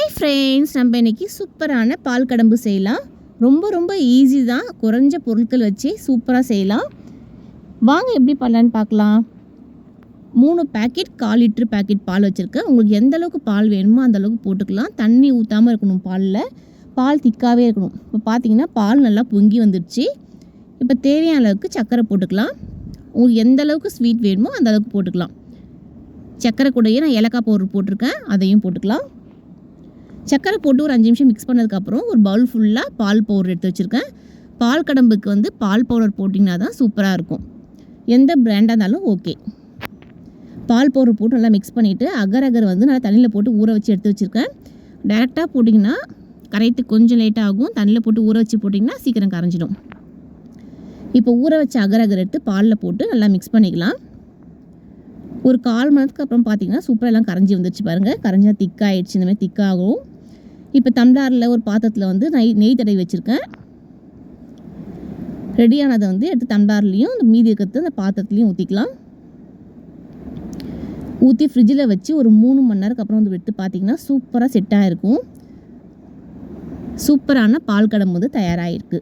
Hi friends நம்ம இன்றைக்கி சூப்பரான பால் கடம்பு செய்யலாம். ரொம்ப ரொம்ப ஈஸி தான். குறைஞ்ச பொருட்கள் வச்சு சூப்பராக செய்யலாம். வாங்க எப்படி பண்ணலான்னு பார்க்கலாம். மூணு பேக்கெட் கால் லிட்ரு பேக்கெட் பால் வச்சுருக்கேன். உங்களுக்கு எந்த அளவுக்கு பால் வேணுமோ அந்த அளவுக்கு போட்டுக்கலாம். தண்ணி ஊற்றாமல் இருக்கணும் பாலில். பால் திக்காகவே இருக்கணும். இப்போ பார்த்தீங்கன்னா பால் நல்லா பொங்கி வந்துடுச்சு இப்போ தேவையான அளவுக்கு சர்க்கரை போட்டுக்கலாம். உங்களுக்கு எந்த அளவுக்கு ஸ்வீட் வேணுமோ அந்த அளவுக்கு போட்டுக்கலாம். சர்க்கரை கூடயே நான் ஏலக்காய் பவுடர் போட்டிருக்கேன். அதையும் போட்டுக்கலாம். சர்க்கரை போட்டு ஒரு அஞ்சு நிமிஷம் மிக்ஸ் பண்ணதுக்கப்புறம் ஒரு பவுல் ஃபுல்லாக பால் பவுடர் எடுத்து வச்சுருக்கேன். பால் கடம்புக்கு வந்து பால் பவுடர் போட்டிங்கன்னா தான் சூப்பராக இருக்கும். எந்த பிராண்டாக இருந்தாலும் ஓகே பால் பவுடர் போட்டு நல்லா மிக்ஸ் பண்ணிவிட்டு அகர் அகர் வந்து நல்லா தண்ணியில் போட்டு ஊற வச்சு எடுத்து வச்சுருக்கேன். டேரெக்டாக போட்டிங்கன்னா கரைத்து கொஞ்சம் லேட் ஆகும். தண்ணியில் போட்டு ஊற வச்சு போட்டிங்கன்னா சீக்கிரம் கரைஞ்சிடும். இப்போ ஊற வச்ச அகர் அகர் எடுத்து பாலில் போட்டு நல்லா மிக்ஸ் பண்ணிக்கலாம். ஒரு கால் மணி நேரத்துக்கு அப்புறம் பார்த்தீங்கன்னா சூப்பராக எல்லாம் கரைஞ்சி வந்துருச்சு பாருங்கள் கரைஞ்சா திக்காகிடுச்சு இந்த மாதிரி திக்காகும் இப்போ தம்ளாரில் ஒரு பாத்திரத்தில் வந்து நெய் நெய் தடவி வச்சுருக்கேன். ரெடியானதை வந்து எடுத்து தம்ளார்லேயும் இந்த மீதி இருக்கிறது அந்த பாத்திரத்துலேயும் ஊற்றிக்கலாம் ஊற்றி ஃப்ரிட்ஜில் வச்சு ஒரு மூணு மணி நேரத்துக்கு அப்புறம் வந்து எடுத்து பார்த்தீங்கன்னா சூப்பராக செட்டாக இருக்கும் சூப்பரான பால் கடம்பு வந்து தயாராகிருக்கு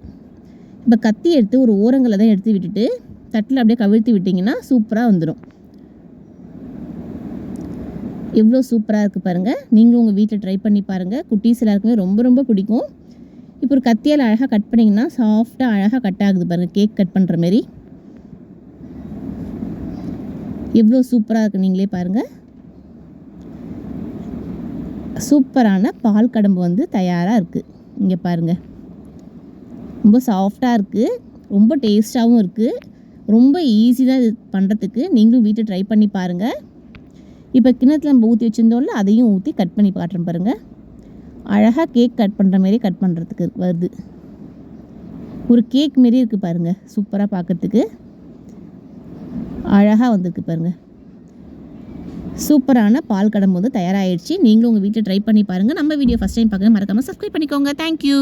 இப்போ கத்தி எடுத்து ஒரு ஓரங்களை தான் எடுத்து விட்டுட்டு தட்டில் அப்படியே கவிழ்த்து விட்டிங்கன்னா சூப்பராக வந்துடும் எவ்வளோ சூப்பராக இருக்குது பாருங்கள் நீங்களும் உங்கள் வீட்டில் ட்ரை பண்ணி பாருங்கள் குட்டீஸ் எல்லாருக்குமே ரொம்ப ரொம்ப பிடிக்கும். இப்போ ஒரு கத்தியால் அழகாக கட் பண்ணிங்கன்னா சாஃப்டாக அழகாக கட் ஆகுது பாருங்கள் கேக் கட் பண்ணுற மாரி. எவ்வளோ சூப்பராக இருக்குது நீங்களே பாருங்கள் சூப்பரான பால் கடம்பு வந்து தயாராக இருக்குது இங்கே பாருங்கள் ரொம்ப சாஃப்டாக இருக்குது ரொம்ப டேஸ்ட்டாகவும் இருக்குது ரொம்ப ஈஸி தான் இது பண்ணுறதுக்கு நீங்களும் வீட்டில் ட்ரை பண்ணி பாருங்கள் இப்போ கிணத்துல நம்ம ஊற்றி வச்சுருந்தோம்ல அதையும் ஊற்றி கட் பண்ணி காட்டுறேன் பாருங்கள் அழகாக கேக் கட் பண்ணுற மாரி கட் பண்ணுறதுக்கு வருது. ஒரு கேக் மாரி இருக்குது பாருங்கள் சூப்பராக பார்க்குறதுக்கு அழகாக வந்திருக்கு பாருங்கள் சூப்பரான பால் கடம்பு வந்து தயாராகிடுச்சு நீங்களும் உங்கள் வீட்டில் ட்ரை பண்ணி பாருங்கள் நம்ம வீடியோ ஃபஸ்ட் டைம் பார்க்க மறக்காமல் சப்ஸ்கிரைப் பண்ணிக்கோங்க. தேங்க்யூ